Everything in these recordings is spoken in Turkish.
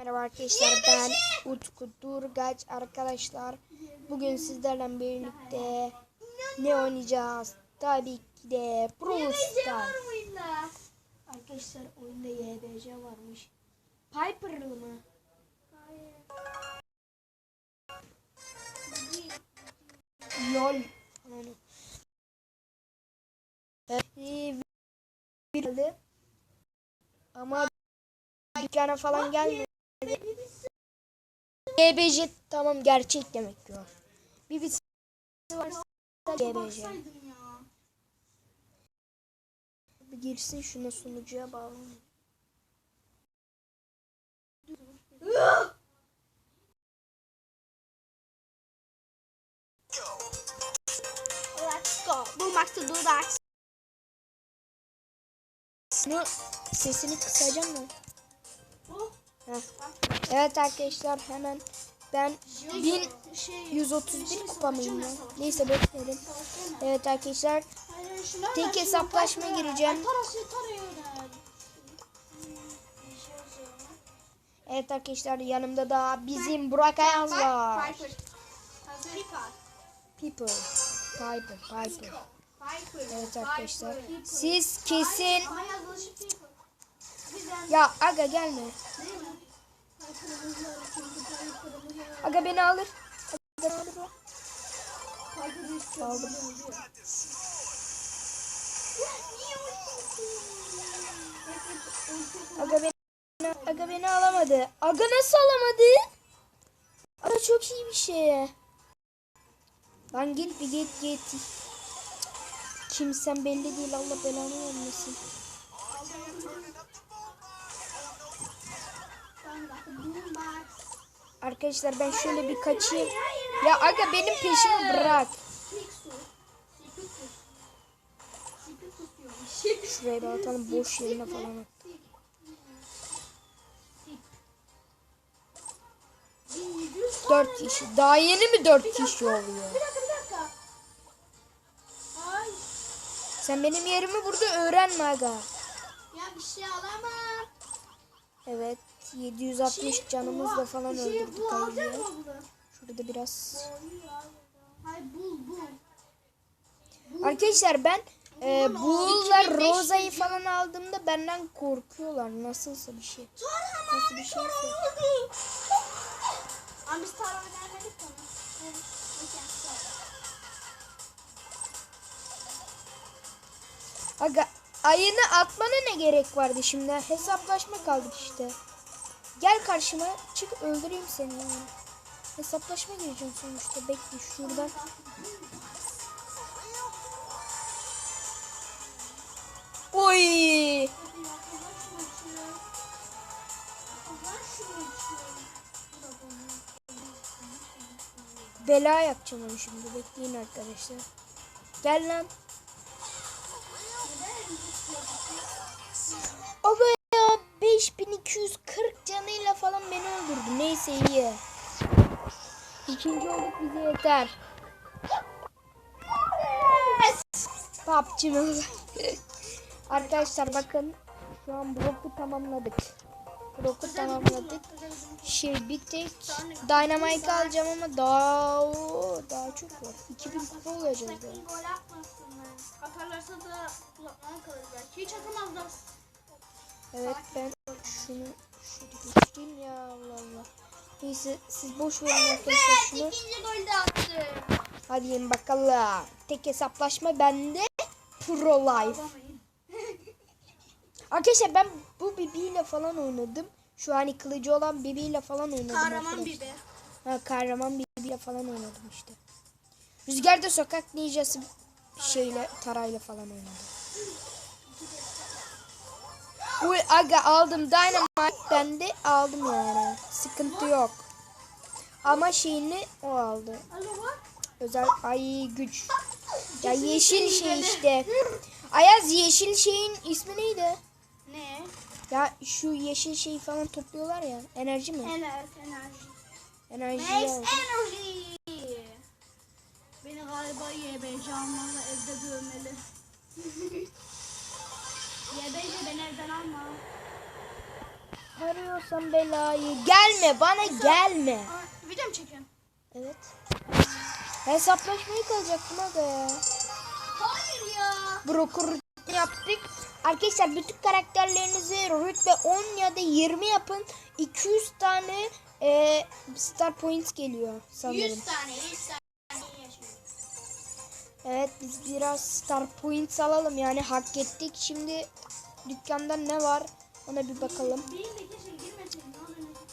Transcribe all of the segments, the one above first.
Merhaba arkadaşlar ben Utku Durgaç arkadaşlar bugün sizlerle birlikte ne oynayacağız tabii ki de Brawl Stars arkadaşlar oyunda YBC varmış Piper'lı mı? LOL. Ee, bir- ama dükkana falan gelmedi. GBC tamam gerçek demek ki o. Bir bir varsa GBC. Bir girsin şuna sunucuya bağlı. Let's go. Bulmakta dudak. Şunu sesini kısacağım mı? Evet arkadaşlar hemen ben 1131 kupa mıyım? Neyse bekleyelim. Evet arkadaşlar tek hesaplaşma gireceğim. Evet arkadaşlar yanımda da bizim Burak Ayaz var. Piper. Piper, Piper. Evet arkadaşlar. Siz kesin ya aga gelme. Aga beni alır. Aga alır. Aga beni Aga beni alamadı. Aga nasıl alamadı? Aga çok iyi bir şey. Lan git bir git git. Kimsen belli değil Allah belanı vermesin. Arkadaşlar ben şöyle bir kaçayım. Ya aga benim peşimi bırak. Şuraya da atalım boş yerine falan at. Dört kişi. Daha yeni mi dört kişi oluyor? Sen benim yerimi burada öğrenme aga. ya bir şey alamam. Evet 760 canımızla falan şey, öldürdük ayıyı. Şurada biraz. Arkadaşlar ben e, Bull'la Rosa'yı falan aldığımda benden korkuyorlar. Nasılsa bir şey. Nasıl bir şeyse. Ama biz tarhana vermedik ona? Aga ayını atmana ne gerek vardı şimdi? Hesaplaşma kaldık işte. Gel karşıma çık öldüreyim seni yani. Hesaplaşma gireceğim sonuçta. Bekle şuradan. Oy! Bela yapacağım onu şimdi. Bekleyin arkadaşlar. Gel lan. İkinci olduk bize yeter. PUBG'miz. Arkadaşlar bakın şu an bloku tamamladık. Bloku tamamladık. Şey bir tek Dynamite alacağım ama daha o daha çok var. 2000 kupa olacağız yani. Atarlarsa da uzatmaya kalır belki. Hiç atamazlar. Evet ben şunu şöyle geçireyim ya Allah Allah. Neyse siz boş verin arkadaşlar şunu. İkinci golü de attı. Hadi yiyin bakalım. Tek hesaplaşma bende. Pro Life. Arkadaşlar ben bu bibiyle falan oynadım. Şu hani kılıcı olan bibiyle falan oynadım. Kahraman arkadaşlar. bibi. Ha kahraman bibiyle falan oynadım işte. Rüzgarda sokak ninjası şeyle tarayla falan oynadım. Uy aga aldım dynamite ben de aldım yani. Sıkıntı yok. Ama şeyini o aldı. Özel ay güç. Ya yeşil şey işte. Ayaz yeşil şeyin ismi neydi? Ne? Ya şu yeşil şeyi falan topluyorlar ya. Enerji mi? Enerji. Enerji. Enerjiyi Max aldım. Energy. Beni galiba YBC almalı evde dövmeli. YBC beni evden alma. Arıyorsan belayı. Gelme bana gelme. Aa, video mu çekiyorsun? Evet. Hesaplaşmaya kalacaktım aga ya. Hayır ya. Broker yaptık. Arkadaşlar bütün karakterlerinizi rütbe 10 ya da 20 yapın. 200 tane e, star points geliyor sanırım. 100 tane 100 tane. Evet biz biraz star points alalım yani hak ettik. Şimdi dükkanda ne var ona bir bakalım.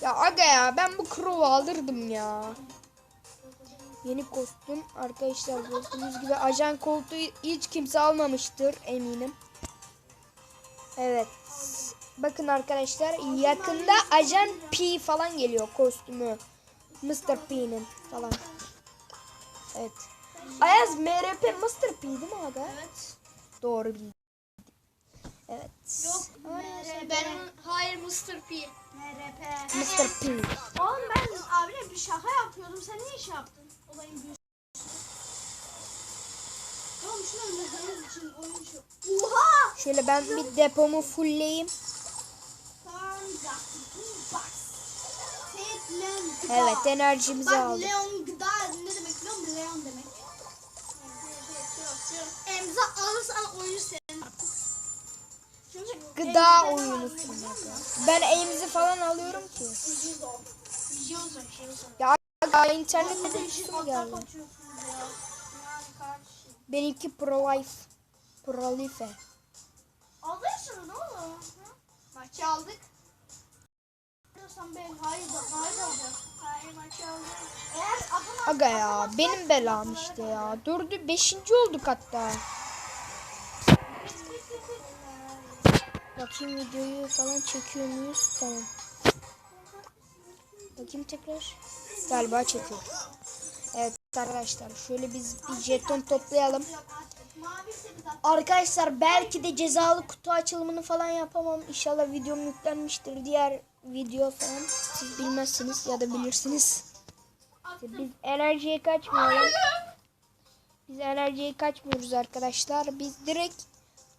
Ya aga ya ben bu crew'u alırdım ya. Yeni kostüm arkadaşlar gördüğünüz gibi ajan koltuğu hiç kimse almamıştır eminim. Evet. Bakın arkadaşlar yakında ajan P falan geliyor kostümü. Mr. P'nin falan. Evet. Ayaz MRP Mr. P değil mi aga? Evet. Doğru bildim. Evet. Yok. Ben hayır Mr. P. MRP. Mr. P. Oğlum ben abine bir şaka yapıyordum. Sen niye şey yaptın? Olayın büyüsü. Oğlum şunu öldürdüğünüz için oyun şu. Oha! Şöyle ben bir depomu fullleyeyim. Evet enerjimizi Bak aldık. Leon gıda ne demek biliyor musun? Leon demek. Emza alırsan oyunu senin. Gıda oyunu? Ben aimzi falan alıyorum ki. Ya aga, internet mı ortak geldi? ya. Benimki Pro Life. Pro Life. Hayır hayır alacağız. Hayır maçı aldık. Aga ya benim belam işte ya. Dördü beşinci olduk hatta. Bakayım videoyu falan çekiyor muyuz? Tamam. Bakayım tekrar. Galiba çekiyor. Evet arkadaşlar şöyle biz bir jeton toplayalım. Arkadaşlar belki de cezalı kutu açılımını falan yapamam. İnşallah videom yüklenmiştir. Diğer video falan siz bilmezsiniz ya da bilirsiniz. Biz enerjiye kaçmıyoruz. Biz enerjiye kaçmıyoruz arkadaşlar. Biz direkt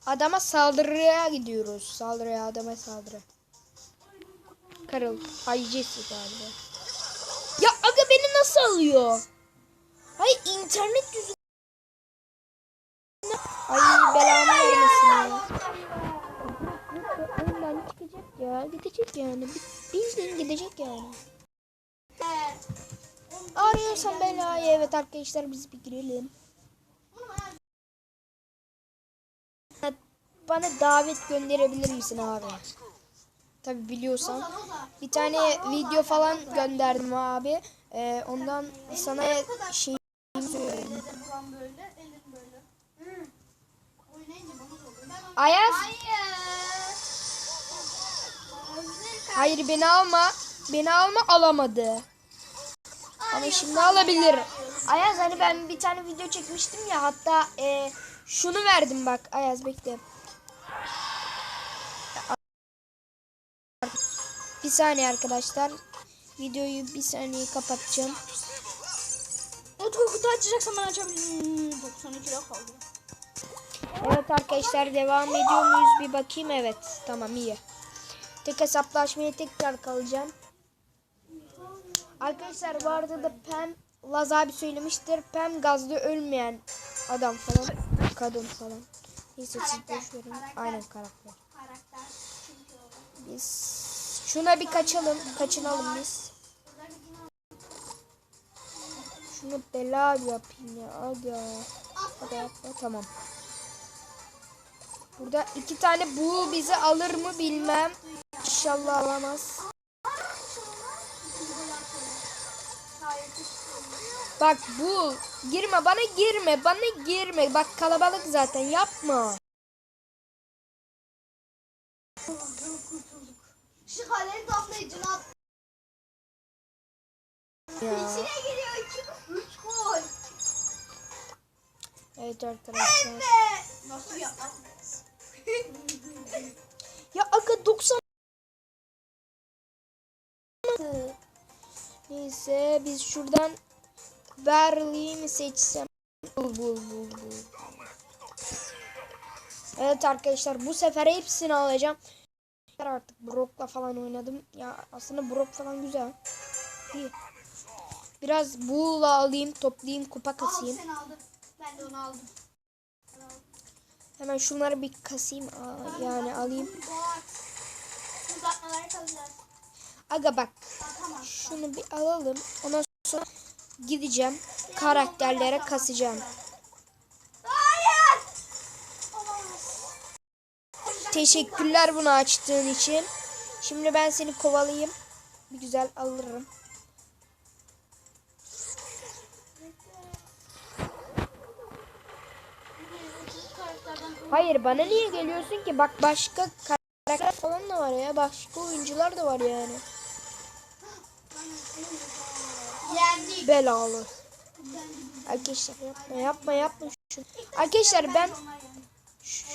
adama saldırıya gidiyoruz. Saldırıya adama saldırı. Karıl. Ay Jesse galiba. Ya aga beni nasıl alıyor? Ay internet yüzü. Ay belamı vermesin ya. Ondan çıkacak ya. Gidecek yani. Bildiğin gidecek yani. Arıyorsan belayı. Evet arkadaşlar biz bir girelim. Bana davet gönderebilir misin abi? Tabi biliyorsan. Bir tane video falan gönderdim abi. Ee, ondan sana şey söyleyeyim. Ayaz. Hayır beni alma. Beni alma alamadı. Ama şimdi alabilir. Ayaz hani ben bir tane video çekmiştim ya hatta e, şunu verdim bak Ayaz bekle. Bir saniye arkadaşlar. Videoyu bir saniye kapatacağım. Utku kutu açacaksan ben açabilirim. 92 lira kaldı. Evet arkadaşlar devam ediyor muyuz bir bakayım. Evet tamam iyi. Tek hesaplaşmaya tekrar kalacağım. Arkadaşlar bu arada da Pem Laz abi söylemiştir. Pem gazda ölmeyen adam falan. Kadın falan. Neyse siz boş verin. Aynen. Karakter. Biz şuna bir kaçalım. Kaçınalım biz. Şunu bela yapayım ya. Aga. Aga yapma tamam. Burada iki tane bu bizi alır mı bilmem. İnşallah alamaz. Bak bu girme bana girme bana girme. Bak kalabalık zaten yapma. Evet arkadaşlar. Nasıl ya? Ya aga 90 Neyse biz şuradan Berlin'i mi seçsem? Bul bul bul bul. Evet arkadaşlar bu sefer hepsini alacağım. Artık Brock'la falan oynadım. Ya aslında Brock falan güzel. İyi. Biraz buğla alayım, toplayayım, kupa Al kasayım. sen aldın. Ben de onu aldım. Hemen şunları bir kasayım. Aa, yani alayım. Bak. Uzatmalara kalacağız. Aga bak şunu bir alalım. Ondan sonra gideceğim. Karakterlere kasacağım. Teşekkürler bunu açtığın için. Şimdi ben seni kovalayayım. Bir güzel alırım. Hayır bana niye geliyorsun ki? Bak başka karakter falan da var ya. Başka oyuncular da var yani. Yendik. Belalı. Arkadaşlar yapma yapma yapma şunu. Arkadaşlar ben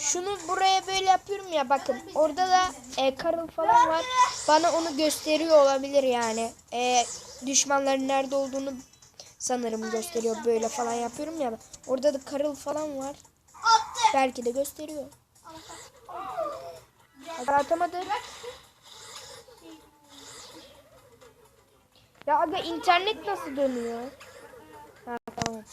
şunu buraya böyle yapıyorum ya bakın. Orada da e, Karıl falan var. Bana onu gösteriyor olabilir yani. E, düşmanların nerede olduğunu sanırım gösteriyor. Böyle falan yapıyorum ya. Orada da Karıl falan var. Belki de gösteriyor. Atamadı. Ya aga internet nasıl dönüyor? Ha tamam.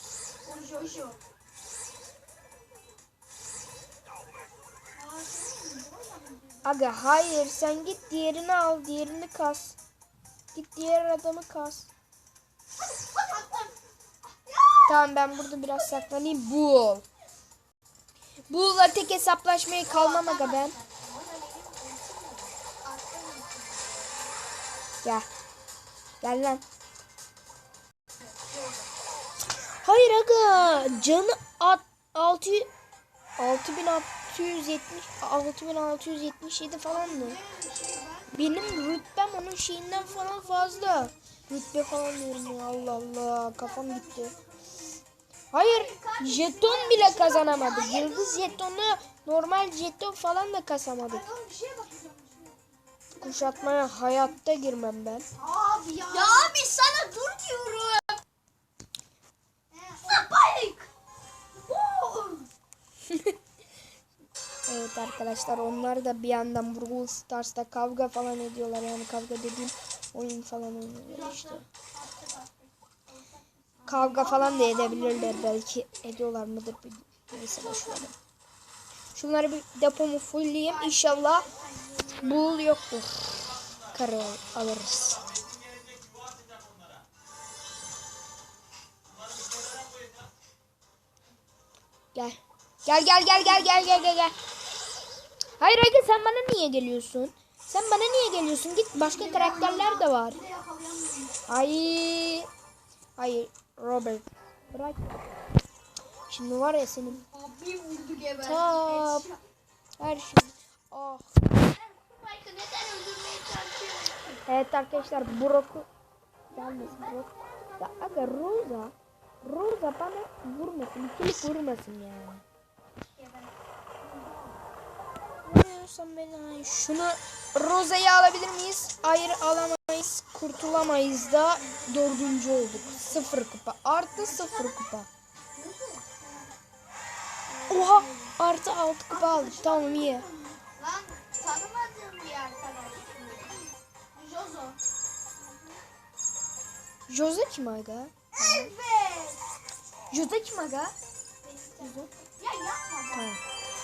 Aga hayır sen git diğerini al diğerini kas. Git diğer adamı kas. Tamam ben burada biraz saklanayım. Bul. Bul'la tek hesaplaşmaya kalmam aga ben. Gel. Gel lan. Hayır aga. Canı at 6 6670 6677 falan mı? Benim rütbem onun şeyinden falan fazla. Rütbe falan diyorum ya Allah Allah kafam gitti. Hayır jeton bile kazanamadık. Yıldız jetonu normal jeton falan da kasamadık. Kuşatmaya hayatta girmem ben. Abi ya. Ya abi sana dur diyorum. Spike. Evet arkadaşlar onlar da bir yandan Brawl Stars'ta kavga falan ediyorlar. Yani kavga dediğim oyun falan oynuyorlar işte. Kavga falan da edebilirler belki. Ediyorlar mıdır. Neyse boşverin. Şunları bir depomu fullleyeyim. İnşallah bul yoktur. Karı alırız. Gel. Gel gel gel gel gel gel gel gel. Hayır Aga sen bana niye geliyorsun? Sen bana niye geliyorsun? Git başka karakterler de var. Ay. Hayır Robert. Bırak. Şimdi var ya senin Abi vurdu geber. ta her şey. Oh. Evet arkadaşlar Brock'u gelmesin Brock. Ya aga Rosa Rosa bana vurmasın. İkilik vurmasın yani. Vuruyorsan beni şunu Rosa'yı alabilir miyiz? Hayır alamayız. Kurtulamayız da dördüncü olduk. Sıfır kupa. Artı sıfır kupa. Oha artı altı kupa aldık. Tamam iyi. Lan tanımadığım bir arkadaş. Jozo. Jose kim aga? Evet. Jose kim aga? Ya yapma.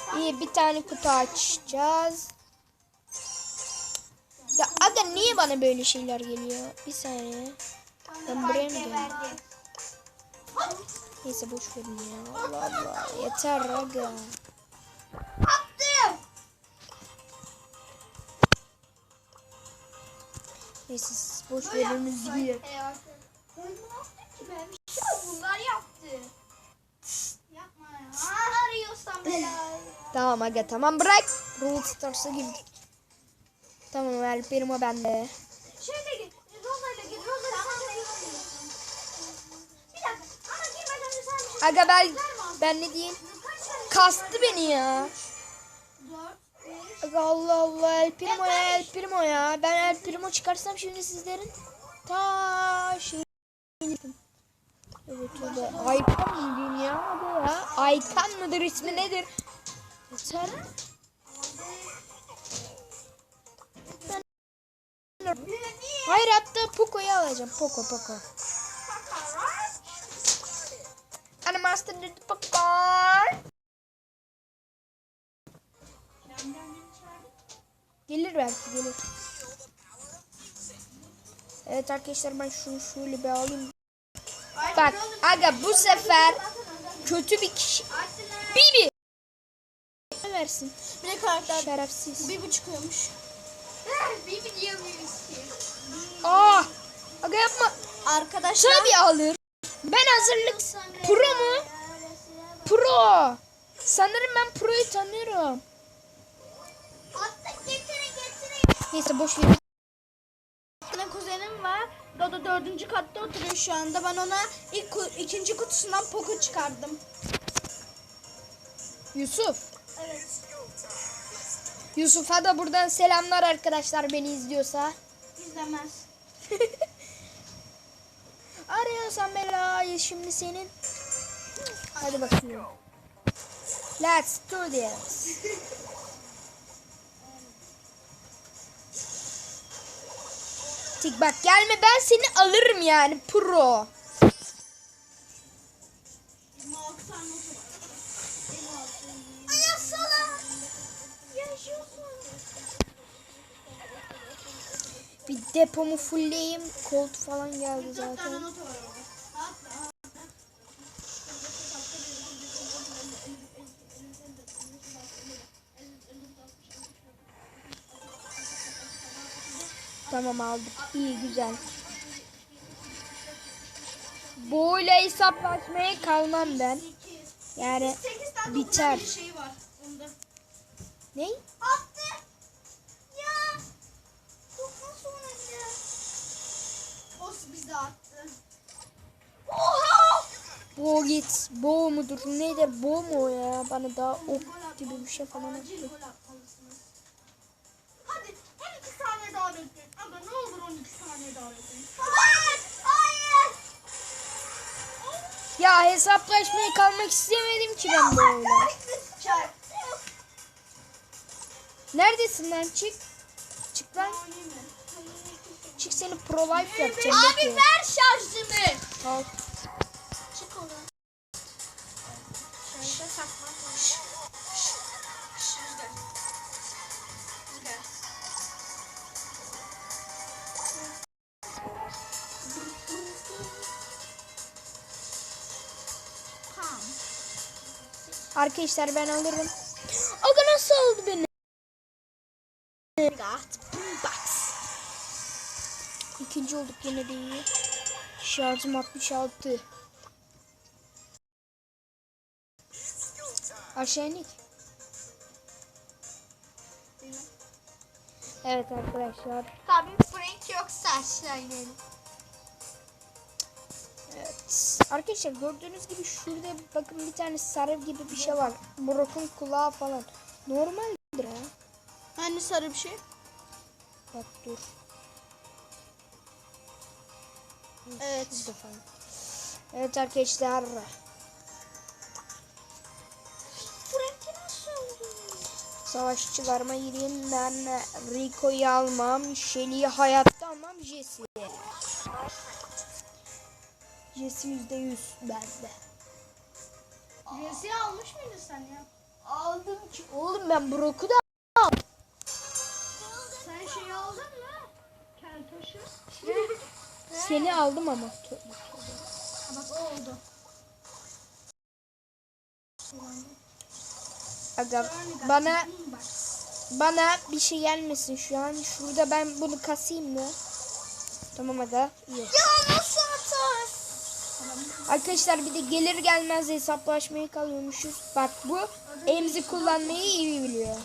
Tamam. İyi bir tane kutu açacağız. Ya aga niye bana böyle şeyler geliyor? Bir saniye. Ben buraya mı geldim? Neyse boş verin ya. Allah Allah. Yeter aga. Attım. Neyse siz boş verin üzgünüm. Ben ne yaptım ki ben? Bir şey yok, bunlar yaptı. Yapma ya. Arıyorsan belayı. Tamam aga tamam bırak. Brawl Stars'a girdik. Tamam El Primo bende. Şöyle git. Roza'yla git. Roza'yla sen de Bir dakika. Ama girmeden önce sen Aga ben ben ne diyeyim? Kastı beni ya. Aga Allah Allah El Primo ya El Primo ya. Ben El Primo çıkarsam şimdi sizlerin ta şey Evet öyle. Aykan mı diyeyim ya adı ya? Aykan mıdır ismi nedir? Yeter. Hayır hatta Poco'yu alacağım. Poco Poco. Ana Master dedi Poco. Gelir belki gelir. Evet arkadaşlar ben şunu şöyle bir alayım. Bak aga bu sefer kötü bir kişi. Bibi. Ne versin? De karakter Şerefsiz. bir buçukuyormuş. Bir diyemiyoruz ki. Aa! Aga yapma. Arkadaşlar. Tabii alır. Ben hazırlık pro mu? Pro. Sanırım ben proyu tanıyorum. Neyse boş ver. Benim kuzenim var. Dodo dördüncü katta oturuyor şu anda. Ben ona ilk ikinci kutusundan poku çıkardım. Yusuf. Evet. Yusuf'a da buradan selamlar arkadaşlar beni izliyorsa. İzlemez. Arıyorsan belayı şimdi senin. Hadi bakayım. Let's do this. Tik bak gelme ben seni alırım yani pro. Ayasala. Bir depomu fullleyeyim. Kolt falan geldi zaten. Tamam aldık. İyi güzel. Boyla hesaplaşmaya kalmam ben. Yani biter. şey ne? Bo git. Bo mudur? Nedir? Bo mu o ya? Bana daha ok gibi bir şey falan atmalısınız. Hadi 12 saniye daha bekleyin. Ama ne olur 12 saniye daha bekleyin. Hayır! Hayır! Ya hesaplaşmaya kalmak istemedim ki ben böyle. Çak. Neredesin lan? Çık. Çık lan. Çık seni pro life yapacağım. bekle. ver şarjımı. Al. Arkadaşlar ben alırım. Aga nasıl aldı beni? Box. İkinci olduk yine de iyi. Şarjım 66. Aşağı inik. Evet arkadaşlar. Tabii Frank yoksa aşağı inelim. Evet. Arkadaşlar gördüğünüz gibi şurada bakın bir tane sarı gibi bir şey var. Brock'un kulağı falan. Normaldir ha. Hani sarı bir şey? Bak dur. Evet. Şurada falan. Evet arkadaşlar. Savaşçılarıma gireyim ben Rico'yu almam. Shelly'yi hayatta almam. Jesse'yi. Jesse yüzde yüz bende. Jesse almış mıydın sen ya? Aldım ki. Oğlum ben Brock'u da Sen şeyi aldın mı? Keltoşu. seni aldım ama. Bak o oldu. Aga bana bana bir şey gelmesin şu an. Şurada ben bunu kasayım mı? Tamam aga. iyi. Ya nasıl? Arkadaşlar bir de gelir gelmez hesaplaşmaya kalıyormuşuz. Bak bu emzi kullanmayı iyi biliyor.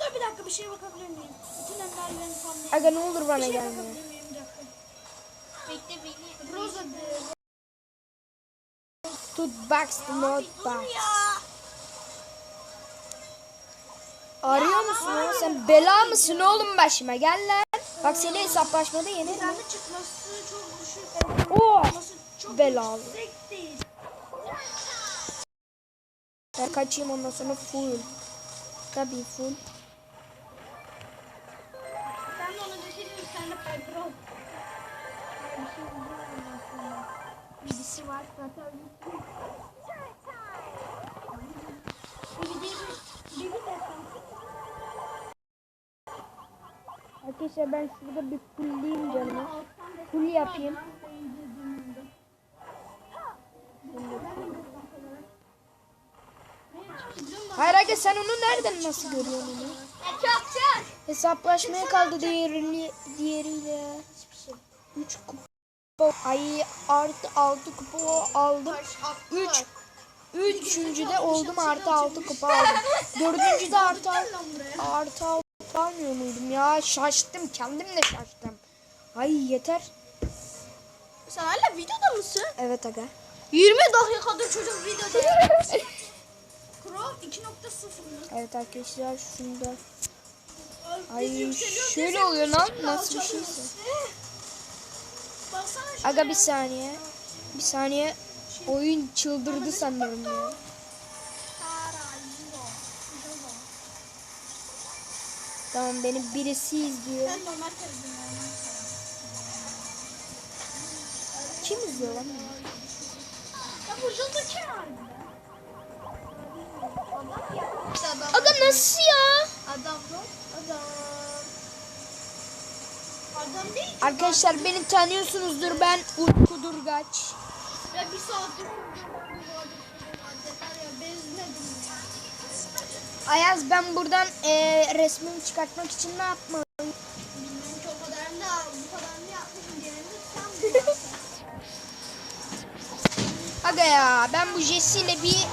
Dur bir dakika bir şeye bakabilir miyim? Bütün Aga ne olur bana Bir şeye gelme. Bekle beni. Rosa de. Tut box the not box. Arıyor musun? Sen bela mısın oğlum başıma? Gel lan. Bak seni hesaplaşmada yenir mi? çıkması çok düşük. Oh! Oo! Çok Belalı. Ben kaçayım ondan sonra full. Tabii full. Sen onu düşürürsün. Sen de Piper ol. Şey Birisi var. Zaten Arkadaşlar ben şurada bir fullleyeyim canımı. Full yapayım. Hayır aga sen onu nereden nasıl görüyorsun onu? Hesaplaşmaya kaldı diğeriyle, diğeriyle. 3 kupa. Ay artı 6 kupa aldım. 3 Üçüncüde oldum artı 6 kupa aldım. Dördüncüde artı artı 6 almıyor muydum ya? Şaştım kendim de şaştım. Ay yeter. Sen hala videoda mısın? Evet aga. 20 dakikadır çocuk videoda. Chrome 2.0 mı? Evet arkadaşlar şunda. Ay şöyle oluyor lan nasıl bir şeyse. Aga bir saniye. Bir saniye. Oyun çıldırdı sanırım ya. Tamam beni birisi izliyor. Ben normal televizyonda. Kim izliyor lan? Ya bu Jojo kim? Adam adam. Nasıl ya? Adam bu. Adam. Adam değil ki. Arkadaşlar beni tanıyorsunuzdur ben Utku Durgaç. Ya bir saattir. Yeter ya bezmedim. Ayaz ben buradan eee resmimi çıkartmak için ne yapmalıyım? Bilmiyorum ki o kadarını da bu kadarını yapmışım diyelim. Sen bu Aga ya ben bu Jesse ile bir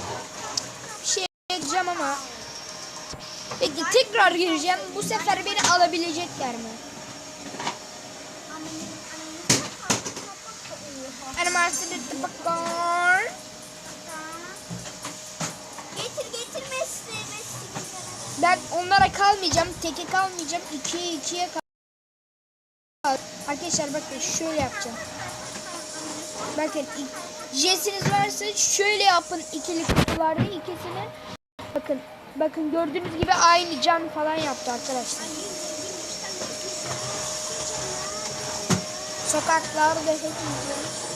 şey yapacağım ama Peki tekrar gireceğim. Bu sefer beni alabilecekler mi? Animasyon bakar. Getir Ben onlara kalmayacağım. Teke kalmayacağım. ikiye ikiye kal. Arkadaşlar bakın şöyle yapacağım. Bakın J'siniz varsa şöyle yapın ikili kutularda ikisini. Bakın bakın gördüğünüz gibi aynı can falan yaptı arkadaşlar. Sokaklarda hepimiz.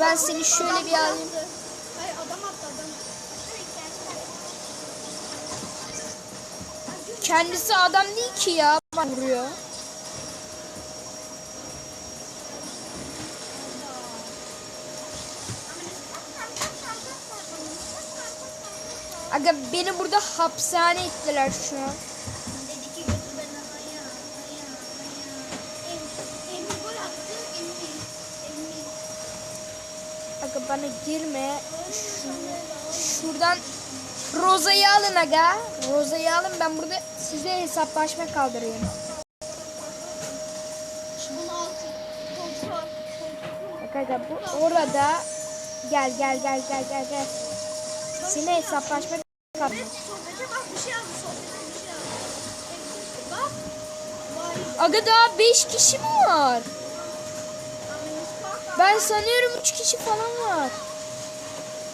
Ben seni şöyle bir alayım. Hayır adam attı adam. Kendisi adam değil ki ya. Bak vuruyor. Aga beni burada hapishane ettiler şu an. Bana girme. Şu- şuradan Roza'yı alın aga. Roza'yı alın ben burada size hesaplaşma. Kontrol. Bak aga bu orada. Gel gel gel gel gel gel. Seni hesaplaşma bir şey şey. Aga daha 5 kişi mi var? Ben sanıyorum 3 kişi falan var.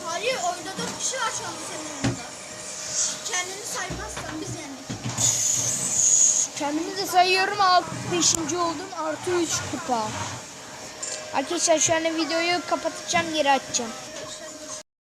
Hayır orada dört kişi var şu an senin yanında. Kendini saymazsan biz yendik. Kendimi de sayıyorum 5. oldum artı 3 kupa. Arkadaşlar şu an videoyu kapatacağım geri açacağım.